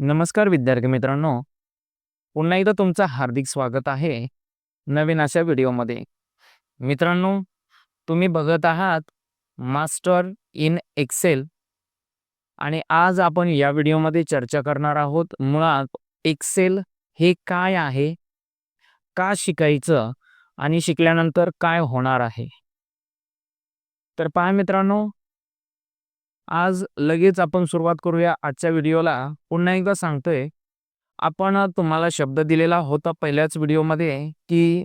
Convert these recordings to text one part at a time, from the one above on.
नमस्कार विद्यार्थी मित्रांनो. पुन्हा एकदा तुमचं हार्दिक स्वागत आहे नवीन अशा व्हिडिओमध्ये. मित्रांनो तुम्ही बघत आहात मास्टर इन एक्सेल. आणि आज आपण या व्हिडिओमध्ये चर्चा करणार आहोत मुळात एक्सेल हे काय आहे? का शिकायचं? आणि शिकल्यानंतर काय होणार आहे? तर पहा मित्रांनो आज लगेच आपण सुरुवात करूया आजच्या व्हिडिओला. पुन्हा एकदा सांगतोय आपण तुम्हाला शब्द दिलेला होता पहिल्याच व्हिडिओमध्ये की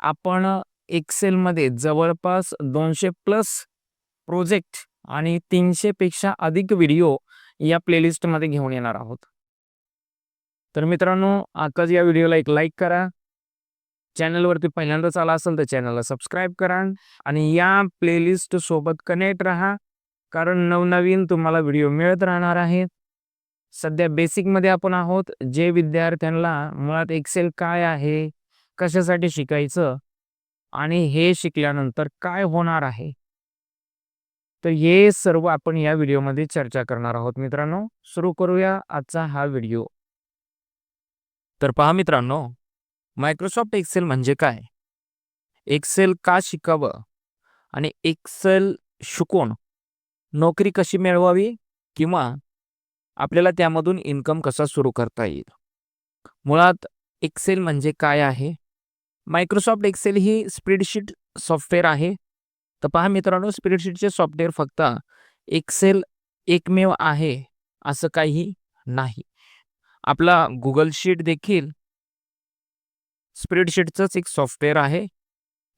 आपण एक्सेलमध्ये जवळपास दोनशे प्लस प्रोजेक्ट आणि तीनशे पेक्षा अधिक व्हिडिओ या प्लेलिस्टमध्ये घेऊन येणार आहोत. तर मित्रांनो आताच या व्हिडिओला एक लाईक करा. चॅनलवरती पहिल्यांदाच आला असेल तर चॅनलला सबस्क्राईब करा आणि या प्लेलिस्ट सोबत कनेक्ट राहा. कारण नवनवीन तुम्हाला व्हिडिओ मिळत राहणार आहेत. सध्या बेसिकमध्ये आपण आहोत जे विद्यार्थ्यांना मुळात एक्सेल काय आहे कशासाठी शिकायचं आणि हे शिकल्यानंतर काय होणार आहे. तर हे सर्व आपण या व्हिडिओमध्ये चर्चा करणार आहोत मित्रांनो. सुरू करूया आजचा हा व्हिडिओ. तर पहा मित्रांनो मायक्रोसॉफ्ट एक्सेल म्हणजे काय? एक्सेल का शिकावं? आणि एक्सेल शिकून नोकरी कशी मिळवावी किंवा आपल्याला त्यामधून इन्कम कसा सुरू करता येईल? मुळात एक्सेल म्हणजे काय आहे? मायक्रोसॉफ्ट एक्सेल ही स्प्रेडशीट सॉफ्टवेअर आहे. तर पहा मित्रांनो स्प्रेडशीटचे सॉफ्टवेअर फक्त एक्सेल एकमेव आहे असं काही नाही. आपला गुगल शीट देखील स्प्रेडशीटचंच एक सॉफ्टवेअर आहे.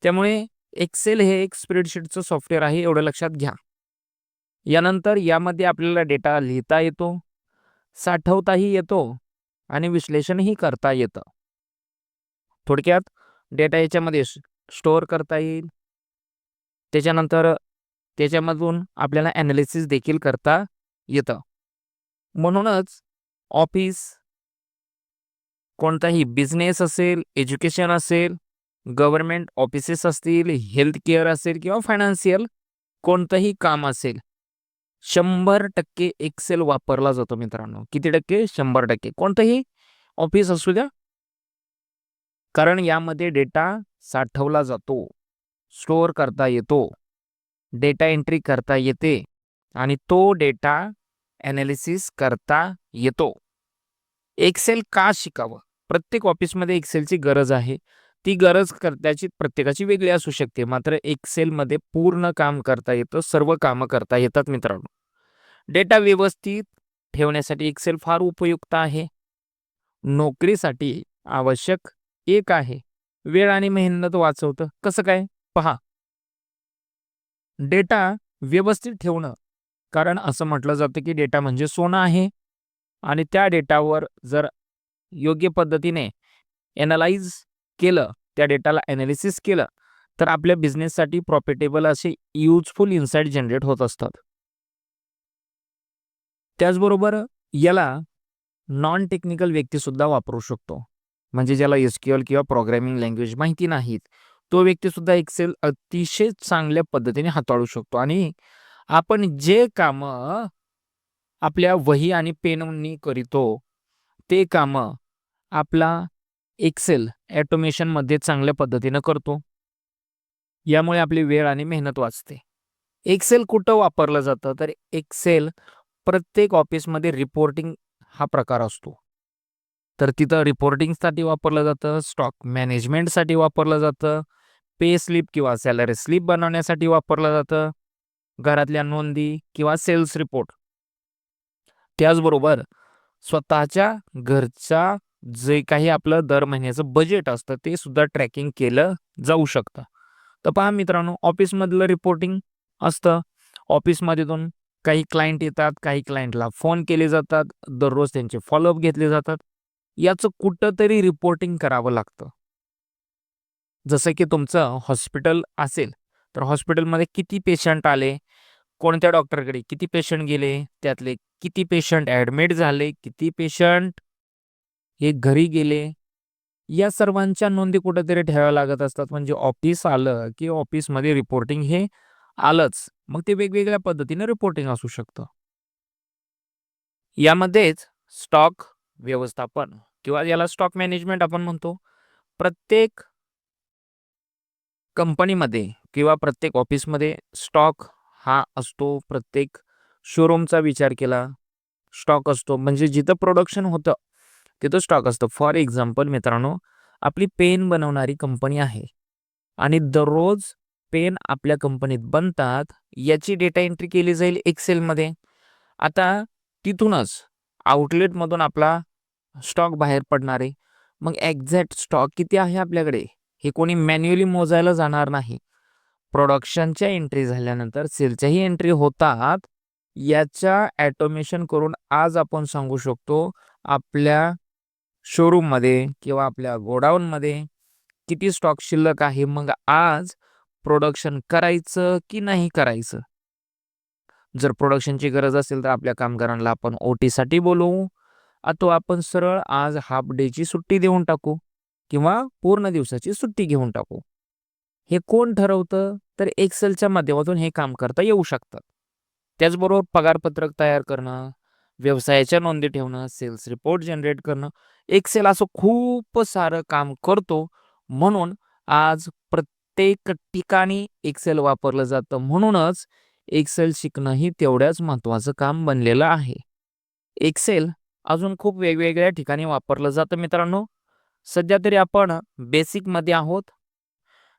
त्यामुळे एक्सेल हे एक स्प्रेडशीटचं सॉफ्टवेअर आहे एवढं लक्षात घ्या. यानंतर यामध्ये आपल्याला डेटा लिहिता येतो साठवताही येतो आणि विश्लेषणही करता येतं. थोडक्यात डेटा याच्यामध्ये स्टोअर करता येईल. त्याच्यानंतर त्याच्यामधून आपल्याला ॲनालिसिस देखील करता येतं. म्हणूनच ऑफिस कोणताही बिझनेस असेल एज्युकेशन असेल गव्हर्नमेंट ऑफिसेस असतील हेल्थ केअर असेल किंवा फायनान्शियल कोणतंही काम असेल शंभर टक्के एक्सेल वापरला जातो मित्रांनो. किती टक्के? शंभर टक्के. कोणतंही ऑफिस असू द्या. कारण यामध्ये डेटा साठवला जातो. स्टोअर करता येतो. डेटा एंट्री करता येते. आणि तो डेटा ॲनालिसिस करता येतो. एक्सेल का शिकावं? प्रत्येक ऑफिसमध्ये एक्सेलची गरज आहे. ती गरज करण्याची प्रत्येकाची वेगळी असू शकते. मात्र एक्सेलमध्ये पूर्ण काम करता येतं सर्व कामं करता येतात मित्रांनो. डेटा व्यवस्थित ठेवण्यासाठी एक्सेल फार उपयुक्त आहे. नोकरीसाठी आवश्यक एक आहे. वेळ आणि मेहनत वाचवतं. कसं काय? पहा. डेटा व्यवस्थित ठेवणं. कारण असं म्हटलं जातं की डेटा म्हणजे सोनं आहे. आणि त्या डेटावर जर योग्य पद्धतीने एनालाइज केलं त्या डेटाला ॲनालिसिस केलं तर आपल्या बिझनेससाठी प्रॉफिटेबल असे युजफुल इन्साईट जनरेट होत असतात. त्याचबरोबर याला नॉन टेक्निकल व्यक्तीसुद्धा वापरू शकतो. म्हणजे ज्याला एस किंवा प्रोग्रॅमिंग लँग्वेज माहिती नाहीत तो व्यक्तीसुद्धा एक्सेल अतिशय चांगल्या पद्धतीने हाताळू शकतो. आणि आपण जे कामं आपल्या वही आणि पेननी करीतो ते कामं आपला एक्सेल ॲटोमेशनमध्ये चांगल्या पद्धतीनं करतो. यामुळे आपली वेळ आणि मेहनत वाचते. एक्सेल कुठं वापरलं जातं? तर एक्सेल प्रत्येक ऑफिसमध्ये रिपोर्टिंग हा प्रकार असतो. तर तिथं रिपोर्टिंगसाठी वापरलं जातं स्टॉक मॅनेजमेंटसाठी वापरलं जातं पे स्लिप किंवा सॅलरी स्लिप बनवण्यासाठी वापरलं जातं घरातल्या नोंदी किंवा सेल्स रिपोर्ट त्याचबरोबर स्वतःच्या घरच्या जे काही आपलं दर महिन्याचं बजेट असतं ते सुद्धा ट्रॅकिंग केलं जाऊ शकतं. तर पहा मित्रांनो ऑफिसमधलं रिपोर्टिंग असतं. ऑफिसमधून काही क्लायंट येतात काही क्लायंटला फोन केले जातात. दररोज त्यांचे फॉलोअप घेतले जातात. याचं कुठंतरी रिपोर्टिंग करावं लागतं. जसं की तुमचं हॉस्पिटल असेल तर हॉस्पिटलमध्ये किती पेशंट आले कोणत्या डॉक्टरकडे किती पेशंट गेले त्यातले किती पेशंट ॲडमिट झाले किती पेशंट हे घरी गेले या सर्वांच्या नोंदी कुठेतरी ठेवाव्या लागत असतात. म्हणजे ऑफिस आलं की ऑफिसमध्ये रिपोर्टिंग हे आलंच. मग ते वेगवेगळ्या पद्धतीने रिपोर्टिंग असू शकतं. यामध्येच स्टॉक व्यवस्थापन किंवा याला स्टॉक मॅनेजमेंट आपण म्हणतो. प्रत्येक कंपनीमध्ये किंवा प्रत्येक ऑफिसमध्ये स्टॉक हा असतो. प्रत्येक शोरूमचा विचार केला स्टॉक असतो. म्हणजे जिथं प्रोडक्शन होतं तिथं स्टॉक असतो. फॉर एक्झाम्पल मित्रांनो आपली पेन बनवणारी कंपनी आहे. आणि दररोज पेन आपल्या कंपनीत बनतात याची डेटा एंट्री केली जाईल एक्सेलमध्ये आता तिथूनच आउटलेटमधून आपला स्टॉक बाहेर पडणार आहे. मग एक्झॅक्ट स्टॉक किती आहे आपल्याकडे? हे कोणी मॅन्युअली मोजायला जाणार नाही. प्रोडक्शनच्या एंट्री झाल्यानंतर सेलच्याही एंट्री होतात. याच्या ॲटोमेशन करून आज आपण सांगू शकतो आपल्या शोरूममध्ये किंवा आपल्या गोडाऊनमध्ये किती स्टॉक शिल्लक आहे मग आज प्रोडक्शन करायचं की नाही करायचं? जर प्रोडक्शनची गरज असेल तर आपल्या कामगारांना आपण ओ टीसाठी बोलवू अथवा आपण सरळ आज हाफ डेची सुट्टी देऊन टाकू किंवा पूर्ण दिवसाची सुट्टी घेऊन टाकू. हे कोण ठरवतं? तर एक्सेलच्या माध्यमातून हे काम करता येऊ शकतात त्याचबरोबर पगारपत्रक तयार करणं व्यवसायाच्या नोंदी ठेवणं सेल्स रिपोर्ट जनरेट करणं एक्सेल असं खूप सारं काम करतो. म्हणून आज प्रत्येक ठिकाणी एक्सेल वापरलं जातं. म्हणूनच एक्सेल शिकणं ही तेवढ्याच महत्त्वाचं काम बनलेलं आहे. एक्सेल अजून खूप वेगवेगळ्या ठिकाणी वापरलं जातं मित्रांनो. सध्या तरी आपण बेसिकमध्ये आहोत.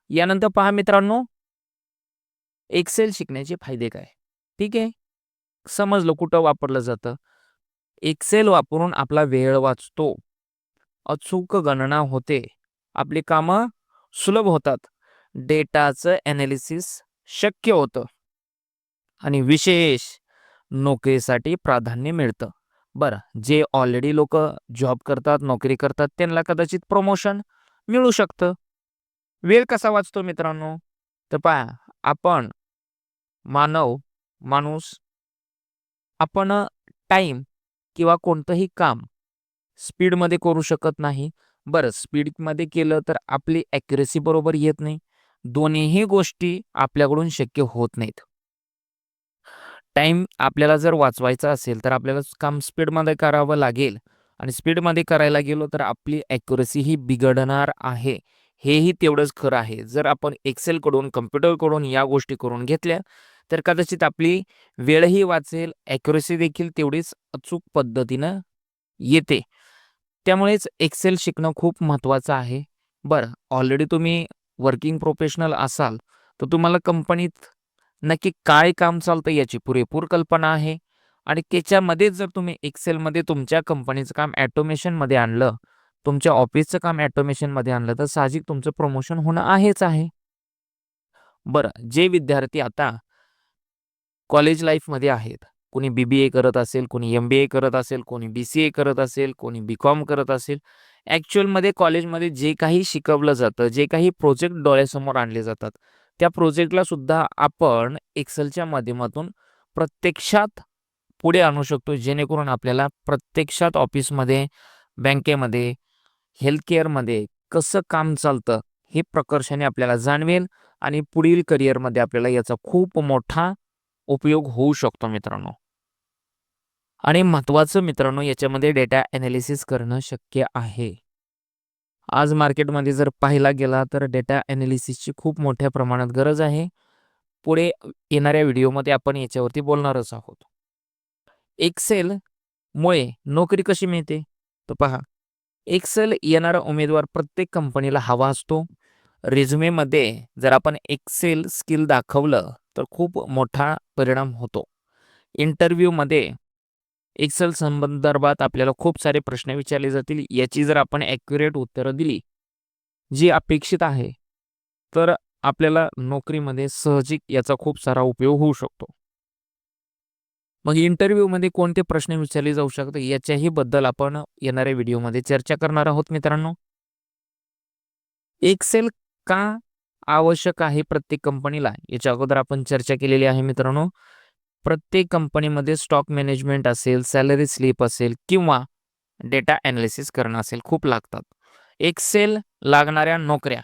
यानंतर पहा मित्रांनो. एक्सेल शिकण्याचे फायदे काय? ठीक आहे? समजलं कुठं वापरलं जातं. एक्सेल वापरून आपला वेळ वाचतो. अचूक गणना होते. आपली कामं सुलभ होतात. डेटाचं ॲनालिसिस शक्य होतं. आणि विशेष नोकरीसाठी प्राधान्य मिळतं. बरं जे ऑलरेडी लोक जॉब करतात नोकरी करतात त्यांना कदाचित प्रमोशन मिळू शकतं. वेळ कसा वाचतो मित्रांनो? तर पहा आपण मानव माणूस आपण टाईम किंवा कोणतंही काम स्पीडमध्ये करू शकत नाही. बरं स्पीडमध्ये केलं तर आपली ॲक्युरेसी बरोबर येत नाही. दोन्हीही गोष्टी आपल्याकडून शक्य होत नाहीत. टाईम आपल्याला जर वाचवायचा असेल तर आपल्याला काम स्पीडमध्ये करावं लागेल. आणि स्पीडमध्ये करायला गेलो तर आपली ॲक्युरेसी ही बिघडणार आहे. हेही तेवढंच खरं आहे. जर आपण एक्सेलकडून कम्प्युटरकडून या गोष्टी करून घेतल्या तर कदाचित आपली वेळही वाचेल ॲक्युरेसी देखील तेवढीच अचूक पद्धतीनं येते. त्यामुळेच एक्सेल शिकणं खूप महत्त्वाचं आहे. बरं ऑलरेडी तुम्ही वर्किंग प्रोफेशनल असाल तर तुम्हाला कंपनीत नक्की काय काम चालतं याची पुरेपूर कल्पना आहे. आणि त्याच्यामध्येच जर तुम्ही एक्सेलमध्ये तुमच्या कंपनीचं काम ॲटोमेशनमध्ये आणलं तुमच्या ऑफिसचं काम ॲटोमेशनमध्ये आणलं तर साहजिक तुमचं प्रमोशन होणं आहेच आहे. बरं जे विद्यार्थी आता कॉलेज लाईफमध्ये आहेत. कोणी बी बी ए करत असेल कोणी एम बी ए करत असेल कोणी बी सी ए करत असेल कोणी बी कॉम करत असेल. ॲक्च्युअलमध्ये कॉलेजमध्ये जे काही शिकवलं जातं जे काही प्रोजेक्ट डोळ्यासमोर आणले जातात त्या प्रोजेक्टला सुद्धा आपण एक्सेलच्या माध्यमातून प्रत्यक्षात पुढे आणू शकतो जेणेकरून आपल्याला प्रत्यक्षात ऑफिसमध्ये बँकेमध्ये हेल्थकेअरमध्ये कसं काम चालतं हे प्रकर्षाने आपल्याला जाणवेल आणि पुढील करिअरमध्ये आपल्याला याचा खूप मोठा उपयोग होऊ शकतो मित्रांनो. आणि महत्त्वाचं मित्रांनो याच्यामध्ये डेटा ॲनालिसिस करणं शक्य आहे. आज मार्केटमध्ये जर पाहिला गेला तर डेटा ॲनालिसिसची खूप मोठ्या प्रमाणात गरज आहे. पुढे येणाऱ्या व्हिडिओमध्ये आपण याच्यावरती बोलणारच आहोत. एक्सेल मुळे नोकरी कशी मिळते? तर पहा एक्सेल येणारा उमेदवार प्रत्येक कंपनीला हवा असतो. रेझ्युमेमध्ये जर आपण एक्सेल स्किल दाखवलं तर खूप मोठा परिणाम होतो. इंटरव्ह्यूमध्ये एक्सेल संदर्भात आपल्याला खूप सारे प्रश्न विचारले जातील. याची जर आपण ॲक्युरेट उत्तरं दिली जी अपेक्षित आहे तर आपल्याला नोकरीमध्ये सहजिक याचा खूप सारा उपयोग होऊ शकतो. मग इंटरव्ह्यूमध्ये कोणते प्रश्न विचारले जाऊ शकतात याच्याही बद्दल आपण येणाऱ्या व्हिडिओमध्ये चर्चा करणार आहोत मित्रांनो. एक्सेल का आवश्यक आहे प्रत्येक कंपनीला. याच्या अगोदर आपण चर्चा केलेली आहे मित्रांनो प्रत्येक कंपनीमध्ये स्टॉक मॅनेजमेंट असेल सॅलरी स्लिप असेल किंवा डेटा ॲनालिसिस करणं असेल खूप लागतात. एक्सेल लागणाऱ्या नोकऱ्या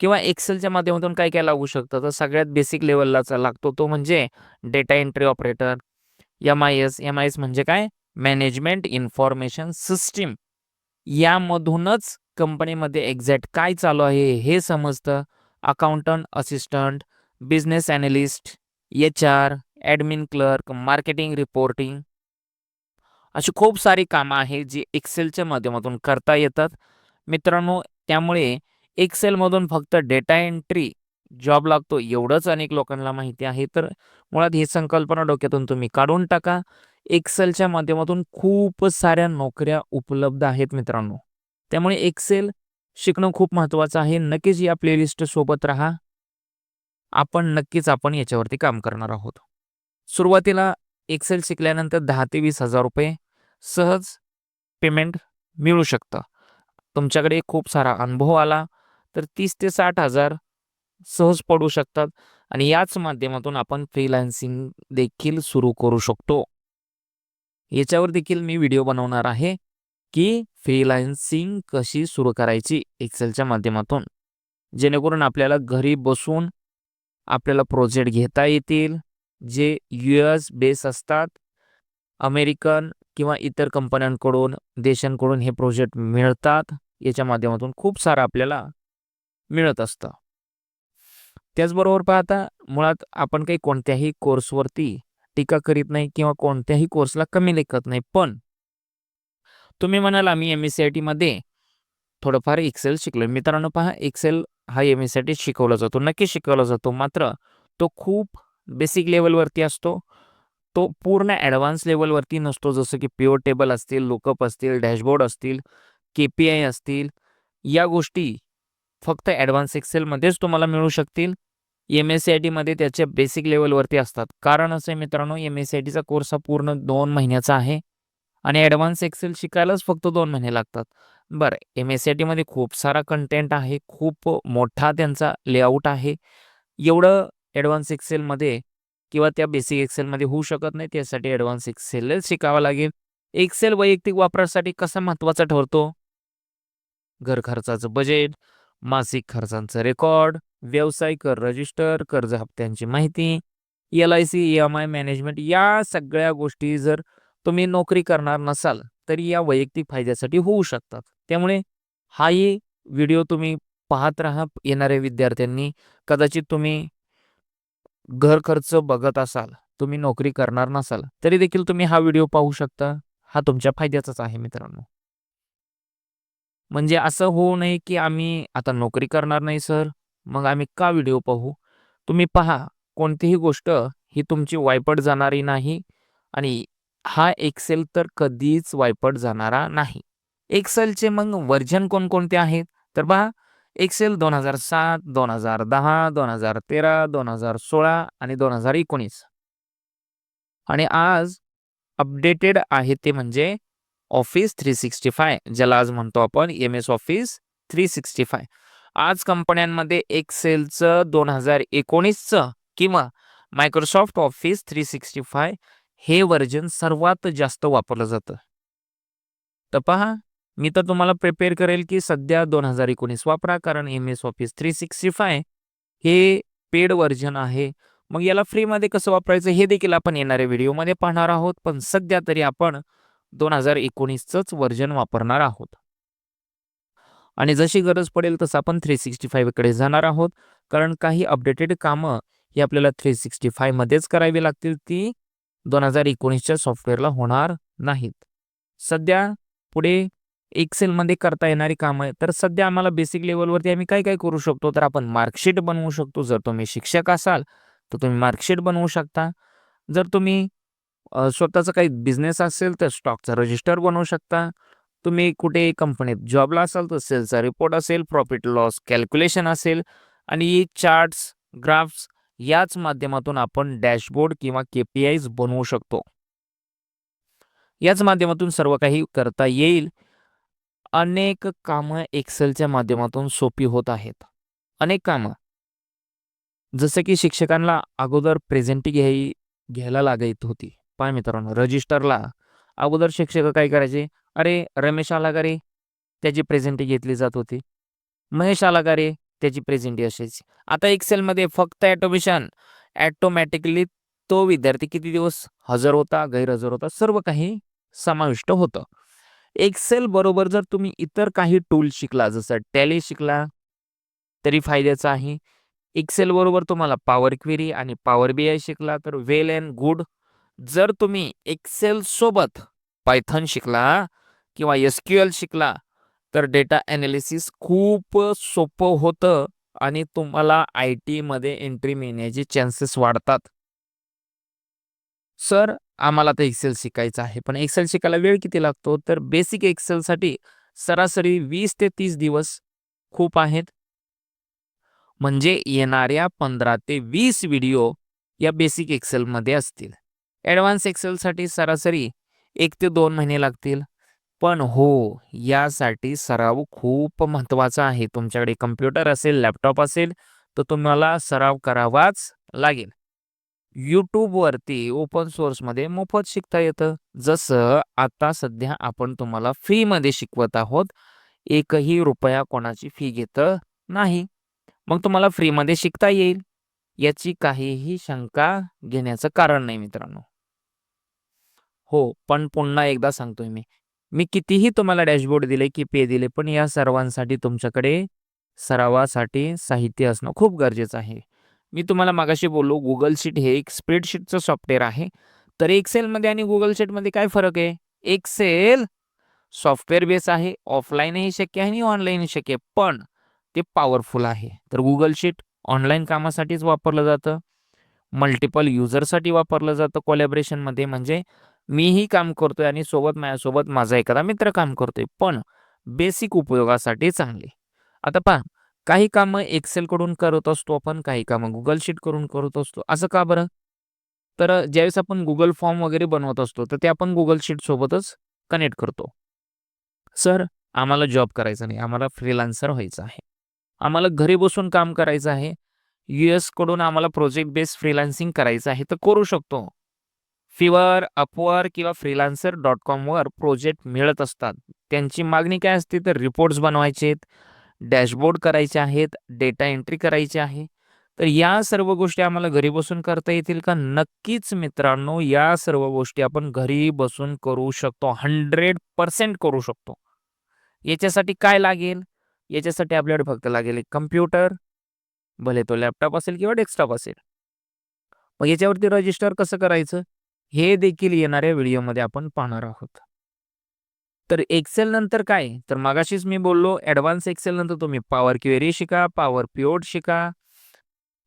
किंवा एक्सेलच्या माध्यमातून काय काय लागू शकतं? तर सगळ्यात बेसिक लेवललाचा लागतो तो म्हणजे data entry operator M I S M I S म्हणजे काय? Management information system. यामधूनच कंपनीमध्ये एक्झॅक्ट काय चालू आहे हे समजतं. Accountant assistant business analyst H R admin clerk marketing reporting अशी खूप सारी कामं आहेत जी एक्सेलच्या माध्यमातून करता येतात. मित्रांनो त्यामुळे एक्सेलमधून फक्त डेटा एंट्री जॉब लागतो एवढंच अनेक लोकांना माहिती आहे. तर मुळात ही संकल्पना डोक्यातून तुम्ही काढून टाका. एक्सेलच्या माध्यमातून खूप साऱ्या नोकऱ्या उपलब्ध आहेत मित्रांनो. त्यामुळे एक्सेल शिकणं खूप महत्त्वाचं आहे. नक्कीच या प्लेलिस्ट सोबत राहा. आपण नक्कीच आपण याच्यावरती काम करणार आहोत. सुरुवातीला एक्सेल शिकल्यानंतर दहा ते वीस हजार रुपये सहज पेमेंट मिळू शकतं. तुमच्याकडे खूप सारा अनुभव आला तर तीस ते साठ हजार सहज पडू शकतात आणि याच माध्यमातून आपण फ्रीलान्सिंग देखील सुरू करू शकतो. याच्यावर देखील मी व्हिडिओ बनवणार आहे. की फ्रीलान्सिंग कशी सुरू करायची एक्सेलच्या माध्यमातून? जेणेकरून आपल्याला घरी बसून आपल्याला प्रोजेक्ट घेता येतील जे यू एस बेस असतात अमेरिकन किंवा इतर कंपन्यांकडून देशांकडून हे प्रोजेक्ट मिळतात याच्या माध्यमातून खूप सारं आपल्याला मिळत असतं. त्याचबरोबर पाहता मुळात आपण काही कोणत्याही कोर्सवरती टीका करीत नाही किंवा कोणत्याही कोर्सला कमी लेखत नाही पण तुम्ही म्हणाल आम्ही एम एस सी आय टीमध्ये थोडंफार एक्सेल शिकलो मित्रांनो पहा एक्सेल हा M S C I T शिकवला जातो. नक्की शिकवला जातो. मात्र तो खूप बेसिक लेवलवरती असतो. तो पूर्ण ॲडव्हान्स लेवलवरती नसतो. जसं की प्युअर टेबल असतील लुकअप असतील डॅशबोर्ड असतील के पी आय असतील या गोष्टी फक्त ॲडव्हान्स एक्सेलमध्येच तुम्हाला मिळू शकतील. एम एस सी आय टीमध्ये त्याच्या बेसिक लेवलवरती असतात. कारण असं आहे मित्रांनो एम एस सी आय टीचा कोर्स हा पूर्ण दोन महिन्याचा आहे. आणि ॲडव्हान्स एक्सेल शिकायलाच फक्त दोन महिने लागतात. बरं एम एस सी आय टीमध्ये खूप सारा कंटेंट आहे खूप मोठा त्यांचा लेआउट आहे. एवढं ॲडव्हान्स एक्सेलमध्ये किंवा त्या बेसिक एक्सेलमध्ये होऊ शकत नाही त्यासाठी ॲडव्हान्स एक्सेलच शिकावं लागेल. एक्सेल वैयक्तिक वापरासाठी कसा महत्त्वाचा ठरतो? घर खर्चाचं बजेट मासिक खर्चांचं रेकॉर्ड व्यवसाय कर रजिस्टर कर्ज हप्त्यांची माहिती L I C E M I management या सगळ्या गोष्टी जर तुम्ही नोकरी करणार नसाल तरी या वैयक्तिक फायद्यासाठी होऊ शकतात. त्यामुळे हाही व्हिडिओ तुम्ही पाहत राहा येणाऱ्या विद्यार्थ्यांनी. कदाचित तुम्ही घर खर्च बघत असाल तुम्ही नोकरी करणार नसाल तरी देखील तुम्ही हा व्हिडिओ पाहू शकता. हा तुमच्या फायद्याचाच आहे मित्रांनो. म्हणजे असं होऊ नये की आम्ही आता नोकरी करणार नाही सर. मग आम्ही का व्हिडिओ पाहू? तुम्ही पहा कोणतीही गोष्ट ही तुमची वायपट जाणारी नाही आणि हा एक्सेल तर कधीच वायपट जाणारा नाही. एक्सेलचे मग वर्जन कोणकोणते आहेत? तर पहा एक्सेल दोन हजार सात दोन हजार दहा दोन हजार तेरा दोन हजार सोळा आणि दोन हजार एकोणीस. आणि आज अपडेटेड आहे ते म्हणजे ऑफिस थ्री सिक्स्टी फाय ज्याला आज म्हणतो आपण M S office three sixty five आज कंपन्यांमध्ये एक्सेलचं दोन हजार एकोणीसचं किंवा Microsoft office three sixty five हे वर्जन सर्वात जास्त वापरलं जातं. तर पहा मी तर तुम्हाला प्रिपेअर करेल की सध्या दोन हजार एकोणीस वापरा कारण M S office three sixty five हे पेड वर्जन आहे. मग याला फ्रीमध्ये कसं वापरायचं हे देखील आपण येणाऱ्या व्हिडिओमध्ये पाहणार आहोत पण सध्या तरी आपण दोन हजार एकोणीसचंच वर्जन वापरणार आहोत. आणि जशी गरज पडेल तसं आपण थ्री सिक्स्टी फाईव्हकडे जाणार आहोत कारण काही अपडेटेड कामं ही आपल्याला थ्री सिक्स्टी फायमध्येच करावी लागतील ती दोन हजार एकोणीसच्या सॉफ्टवेअरला होणार नाहीत. सध्या पुढे एक्सेलमध्ये करता येणारी कामं आहे तर सध्या आम्हाला बेसिक लेवलवरती आम्ही काय काय करू शकतो? तर आपण मार्कशीट बनवू शकतो. जर तुम्ही शिक्षक असाल तर तुम्ही मार्कशीट बनवू शकता. जर तुम्ही स्वतःचा काही बिझनेस असेल तर स्टॉकचा रजिस्टर बनवू शकता. तुम्ही कुठे कंपनीत जॉबला असाल तर सेलचा रिपोर्ट असेल प्रॉफिट लॉस कॅल्क्युलेशन असेल आणि चार्ट्स ग्राफ्स याच माध्यमातून आपण डॅशबोर्ड किंवा के पी आयज बनवू शकतो. याच माध्यमातून सर्व काही करता येईल. अनेक कामं एक्सेलच्या माध्यमातून सोपी होत आहेत. अनेक कामं. जसं की शिक्षकांना अगोदर प्रेझेंटी घ्याय घ्यायला लागत होती. पाय मित्रांनो रजिस्टरला अगोदर शिक्षक काय करायचे? अरे रमेश आला का रे त्याची प्रेझेंटी घेतली जात होती. महेश आला का रे त्याची प्रेझेंटी असायची. आता एक्सेलमध्ये फक्त ॲटोमेशन ॲटोमॅटिकली तो विद्यार्थी किती दिवस हजर होता गैरहजर होता सर्व काही समाविष्ट होतं. एक्सेल बरोबर जर तुम्ही इतर काही टूल शिकला जसं टॅली शिकला तरी फायद्याचं आहे. एक्सेल बरोबर तुम्हाला पॉवर क्वेरी आणि पॉवर बी आय शिकला तर वेल अँड गुड. जर तुम्ही एक्सेल सोबत पायथन शिकला किंवा एस क्यू एल शिकला तर डेटा ॲनालिसिस खूप सोपं होतं आणि तुम्हाला आय टीमध्ये एंट्री मिळण्याचे चान्सेस वाढतात. सर आम्हाला तर एक्सेल शिकायचं आहे पण एक्सेल शिकायला वेळ किती लागतो? तर बेसिक एक्सेलसाठी सरासरी वीस ते तीस दिवस खूप आहेत. म्हणजे येणाऱ्या पंधरा ते वीस व्हिडिओ या बेसिक एक्सेलमध्ये असतील. ॲडव्हान्स एक्सेलसाठी सरासरी एक ते दोन महिने लागतील. पण हो यासाठी सराव खूप महत्त्वाचा आहे. तुमच्याकडे कम्प्युटर असेल लॅपटॉप असेल तर तुम्हाला सराव करावाच लागेल. यूट्यूबवरती ओपन सोर्समध्ये मोफत शिकता येतं. जसं आता सध्या आपण तुम्हाला फ्रीमध्ये शिकवत आहोत. एकही रुपया कोणाची फी घेत नाही. मग तुम्हाला फ्रीमध्ये शिकता येईल. याची काहीही शंका घेण्याचं कारण नाही मित्रांनो. हो पण पुन्हा एकदा सांगतोय मी. मी कितीही तुम्हाला डॅशबोर्ड दिले की पे दिले पण या सर्वांसाठी तुमच्याकडे सरावासाठी साहित्य असणं खूप गरजेचं आहे. मी तुम्हाला मागाशी बोललो गुगल शीट हे एक स्प्रेडशीटचं सॉफ्टवेअर आहे. तर एक्सेलमध्ये आणि गुगल शीटमध्ये काय फरक आहे? एक्सेल सॉफ्टवेअर बेस आहे ऑफलाईनही शक्य आहे आणि ऑनलाईनही शक्य आहे. पण ते पॉवरफुल आहे. तर गुगल शीट ऑनलाईन कामासाठीच वापरलं जातं. मल्टिपल युजरसाठी वापरलं जातं कोलॅबरेशनमध्ये म्हणजे मीही काम करतोय आणि सोबत माझ्यासोबत माझा एखादा मित्र काम करतोय. पण बेसिक उपयोगासाठी चांगले. आता पहा काही कामं एक्सेलकडून करत असतो आपण काही कामं गुगल शीट करून करत असतो. असं का बरं? तर ज्यावेळेस आपण गुगल फॉर्म वगैरे बनवत असतो तर ते आपण गुगल शीट सोबतच कनेक्ट करतो. सर आम्हाला जॉब करायचा नाही. आम्हाला फ्रीलान्सर व्हायचं आहे. आम्हाला घरी बसून काम करायचं आहे. यू कडून आम्हाला प्रोजेक्ट बेस्ड फ्रीलान्सिंग करायचं आहे. तर करू शकतो. फिवर अपवर किंवा फ्रीलान्सर डॉट कॉमवर प्रोजेक्ट मिळत असतात. त्यांची मागणी काय असते? तर रिपोर्ट्स बनवायचे आहेत डॅशबोर्ड करायचे आहेत डेटा एंट्री करायची आहे. तर या सर्व गोष्टी आम्हाला घरी बसून करता येतील का? नक्कीच मित्रांनो या सर्व गोष्टी आपण घरी बसून करू शकतो. हंड्रेड पर्सेंट करू शकतो. याच्यासाठी काय लागेल? याच्यासाठी आपल्याकडे फक्त लागेल एक कम्प्युटर भले तो लॅपटॉप असेल किंवा डेस्कटॉप असेल. मग याच्यावरती रजिस्टर कसं करायचं? हे देखील येणाऱ्या व्हिडिओमध्ये आपण पाहणार आहोत. तर एक्सेल नंतर काय? तर मागाशीच मी बोललो ॲडव्हान्स एक्सेल नंतर तुम्ही पॉवर क्वेरी शिका पॉवर पिओट शिका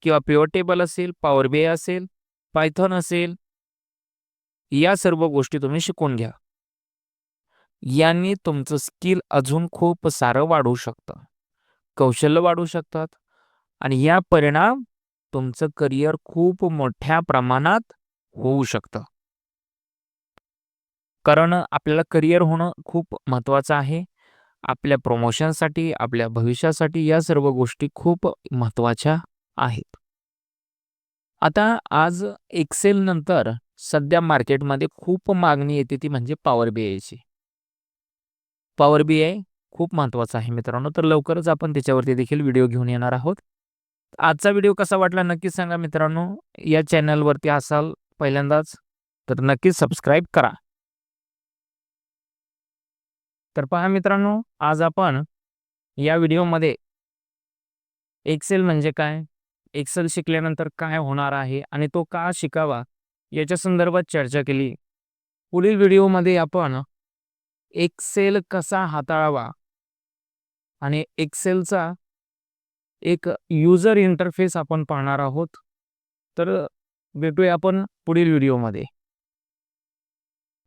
किंवा पिओट टेबल असेल पॉवर बी असेल पायथॉन असेल या सर्व गोष्टी तुम्ही शिकून घ्या. यांनी तुमचं स्किल अजून खूप सारं वाढवू शकतं. कौशल्य वाढवू शकतात. आणि या परिणाम तुमचं करिअर खूप मोठ्या प्रमाणात होऊ शकतं. कारण आपल्याला करिअर होणं खूप महत्त्वाचं आहे. आपल्या प्रमोशनसाठी आपल्या भविष्यासाठी या सर्व गोष्टी खूप महत्त्वाच्या आहेत. आता आज एक्सेल नंतर सध्या मार्केटमध्ये खूप मागणी येते ती म्हणजे पॉवर बी आयची पॉवर बी आय खूप महत्त्वाचं आहे मित्रांनो. तर लवकरच आपण त्याच्यावरती देखील व्हिडिओ घेऊन येणार आहोत. आजचा व्हिडिओ कसा वाटला नक्कीच सांगा मित्रांनो. या चॅनलवरती असाल पहिल्यांदाच तर नक्कीच सबस्क्राईब करा. तर पहा मित्रांनो आज आपण या व्हिडिओमध्ये एक्सेल म्हणजे काय? एक्सेल शिकल्यानंतर काय होणार आहे आणि तो का शिकावा याच्या संदर्भात चर्चा केली. पुढील व्हिडिओमध्ये आपण एक्सेल कसा हाताळावा आणि एक्सेलचा एक युजर इंटरफेस आपण पाहणार आहोत. तर भेटूया आपण पुढील व्हिडिओमध्ये.